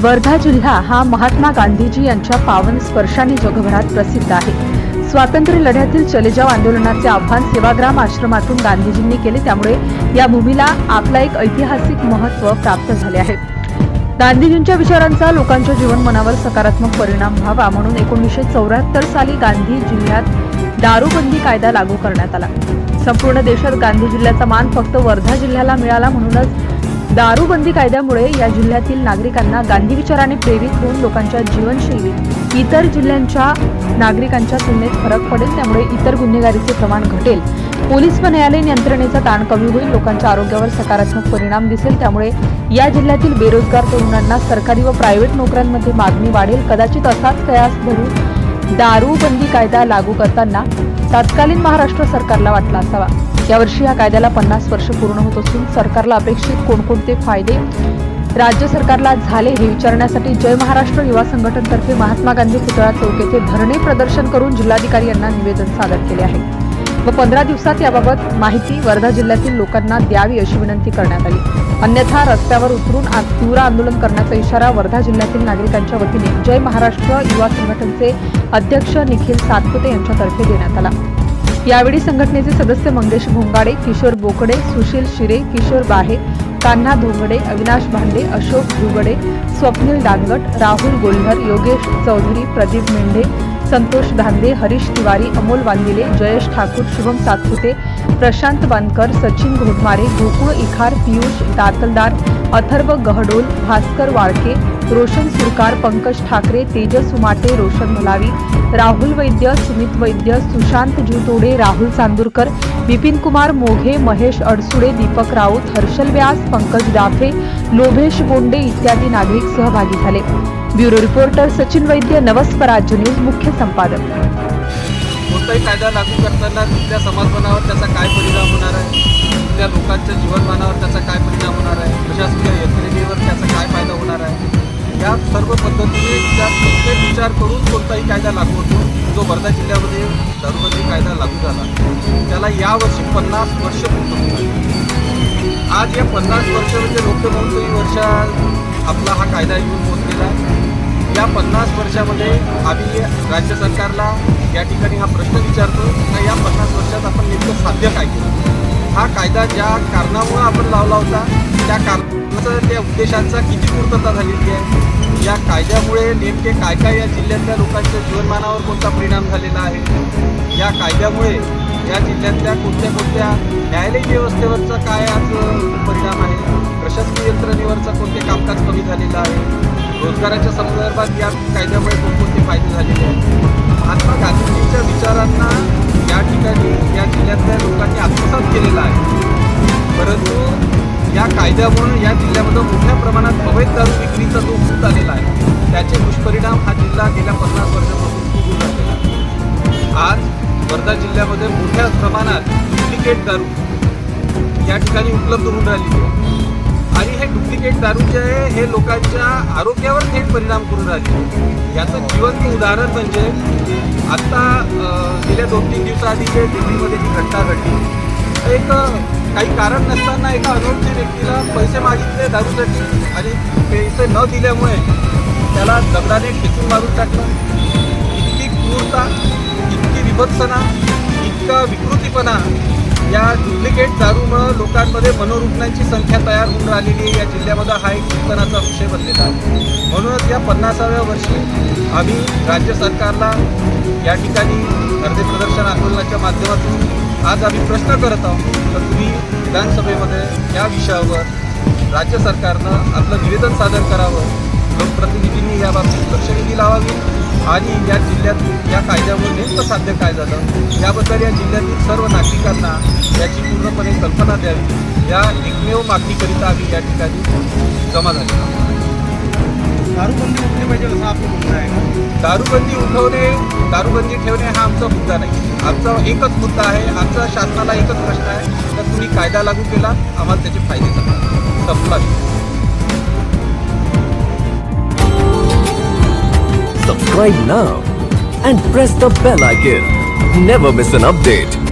वर्धा जिल्हा हा महात्मा गांधीजी यांच्या पावन स्पर्शाने जगभरात प्रसिद्ध आहे. स्वातंत्र्य लढ्यातील चलेजाव आंदोलनाचे आव्हान सेवाग्राम आश्रमातून गांधीजींनी केले त्यामुळे या भूमीला आपला एक ऐतिहासिक महत्त्व प्राप्त झाले आहे. गांधीजींच्या विचारांचा लोकांच्या जीवनमनावर सकारात्मक परिणाम व्हावा म्हणून एकोणीसशे चौऱ्याहत्तर साली गांधी जिल्ह्यात दारूबंदी कायदा लागू करण्यात आला. संपूर्ण देशात गांधी जिल्ह्याचा मान फक्त वर्धा जिल्ह्याला मिळाला म्हणूनच दारूबंदी कायद्यामुळे या जिल्ह्यातील नागरिकांना गांधी विचाराने प्रेरित होऊन लोकांच्या जीवनशैलीत इतर जिल्ह्यांच्या नागरिकांच्या तुलनेत फरक पडेल त्यामुळे इतर गुन्हेगारीचे प्रमाण घटेल. पोलीस व न्यायालयीन यंत्रणेचा ताण कमी होईल लोकांच्या आरोग्यावर सकारात्मक परिणाम दिसेल त्यामुळे या जिल्ह्यातील बेरोजगार तरुणांना सरकारी व प्रायव्हेट नोकऱ्यांमध्ये मागणी वाढेल. कदाचित असाच कयास धरून दारूबंदी कायदा लागू करताना तत्कालीन महाराष्ट्र सरकारला वाटला असावा. यावर्षी या कायद्याला पन्नास वर्ष पूर्ण होत असून सरकारला अपेक्षित कोणकोणते फायदे राज्य सरकारला झाले हे विचारण्यासाठी जय महाराष्ट्र युवा संघटनतर्फे महात्मा गांधी पुतळा चौक येथे धरणे प्रदर्शन करून जिल्हाधिकारी यांना निवेदन सादर केले आहे. व पंधरा दिवसात याबाबत माहिती वर्धा जिल्ह्यातील लोकांना द्यावी अशी विनंती करण्यात आली. अन्यथा रस्त्यावर उतरून आ- तीव्र आंदोलन करण्याचा इशारा वर्धा जिल्ह्यातील नागरिकांच्या वतीने जय महाराष्ट्र युवा संघटनचे अध्यक्ष निखिल सातपुते यांच्यातर्फे देण्यात आला. यावेळी संघटनेचे सदस्य मंगेश भोंगाडे किशोर बोकडे सुशील शिरे किशोर बाहे कान्हा धोंगडे अविनाश भांडे अशोक धुगडे स्वप्नील डांगट राहुल गोल्हर योगेश चौधरी प्रदीप मेंढे संतोष धांदे हरीश तिवारी अमोल वांदिले जयेश ठाकूर शुभम सातपुते प्रशांत वानकर सचिन घोटमारे गोकुळ इखार पियुष दातलदार अथर्व गहडोल भास्कर वाळके रोशन सुरकार पंकज ठाकरे तेजस उमाटे रोशन मुलावी राहुल वैद्य सुमित वैद्य सुशांत जुतोडे राहुल चांदूरकर विपिन कुमार मोघे महेश अडसुडे दीपक राऊत हर्षल व्यास पंकज डाफे लोभेश बोंडे इत्यादी नागरिक सहभागी झाले. Bureau reporter Sachin Vaidya Navswarajya news मुख्य संपादक. कोणताही कायदा लागू करताना तिथल्या समाजमानावर त्याचा काय परिणाम होणार आहे? तिथल्या लोकांच्या जीवनमानावर त्याचा काय परिणाम होणार आहे? प्रशासकीय यंत्रणेवर त्याचा काय फायदा होणार आहे? या सर्व पद्धतीने त्या प्रत्येक विचार करून कोणताही कायदा लागू होतो. जो वर्धा जिल्ह्यामध्ये दरवर्षी कायदा लागू झाला त्याला यावर्षी पन्नास वर्ष पूर्ण आज या पन्नास वर्ष म्हणजे लोकमहोत्सवी वर्षा आपला हा कायदा येऊन पोहोचलेला आहे या पन्नास वर्षामध्ये आम्ही राज्य सरकारला या ठिकाणी हा प्रश्न विचारतो तर या पन्नास वर्षात आपण नेमकं साध्य काय केलं? कायदा ज्या कारणामुळं आपण लावला होता त्या कारणाचं त्या उद्देशांचा किती पूर्तता झालेली आहे? या कायद्यामुळे नेमके काय काय या जिल्ह्यातल्या लोकांच्या जीवनमानावर कोणता परिणाम झालेला आहे? या कायद्यामुळे या जिल्ह्यातल्या कोणत्या कोणत्या न्यायालयीन व्यवस्थेवरचा काय आज परिणाम आहे? प्रशासकीय यंत्रणेवरचा कोणते कामकाज कमी झालेलं आहे? रोजगाराच्या संदर्भात या कायद्यामुळे कोणकोणते फायदे झालेले आहेत? महात्मा गांधीजींच्या विचारांना या ठिकाणी या जिल्ह्यामध्ये मोठ्या प्रमाणात अवैध दारू विक्रीचा जो होत आलेला आहे त्याचे दुष्परिणाम हा जिल्हा गेल्या पन्नास वर्षापासून भोगून झालेला आहे. आज वर्धा जिल्ह्यामध्ये मोठ्या प्रमाणात डुप्लिकेट दारू या ठिकाणी उपलब्ध होऊन राहिली आणि हे डुप्लिकेट दारू जे आहे हे लोकांच्या आरोग्यावर थेट परिणाम करून राहिले याचं जिवंत उदाहरण म्हणजे आत्ता गेल्या दोन तीन दिवसाआधी जे दिल्लीमध्ये जी घटना घडली एक काही कारण नसताना एका अनोळखी व्यक्तीला पैसे मागितले दारूसाठी आणि पैसे न दिल्यामुळे त्याला दगडाने टिकून मारून टाकलं. इतकी क्रूरता इतकी विभत्सना इतका विकृतीपणा या डुप्लिकेट दारूमुळं लोकांमध्ये मनोरुग्णांची संख्या तयार होऊन राहिलेली आहे. या जिल्ह्यामध्ये हा एक चिंतनाचा विषय बनलेला आहे. म्हणूनच या पन्नासाव्या वर्षी आम्ही राज्य सरकारला या ठिकाणी हृदय प्रदर्शन आंदोलनाच्या माध्यमातून आज आम्ही प्रश्न करत आहोत तर तुम्ही विधानसभेमध्ये या विषयावर राज्य सरकारनं आपलं निवेदन सादर करावं लोकप्रतिनिधींनी या बाबतीत लक्षवेधी लावावी आणि या जिल्ह्यातील या कायद्यामुळे नेमकं साध्य काय झालं याबद्दल या जिल्ह्यातील सर्व नागरिकांना याची पूर्णपणे कल्पना द्यावी या एकमेव मागणीकरिता आम्ही या ठिकाणी जमा झालेलो आहोत. दारूबंदी उठली पाहिजे असं आपलं म्हणणं आहे दारूबंदी उठवणे दारूबंदी ठेवणे हा आमचा मुद्दा नाही आमचा एकच मुद्दा आहे आमचा शासनाला एकच प्रश्न आहे तर तुम्ही कायदा लागू केला आम्हाला त्याचे फायदे झाले संपला. Subscribe now and press the bell icon. Never miss an update.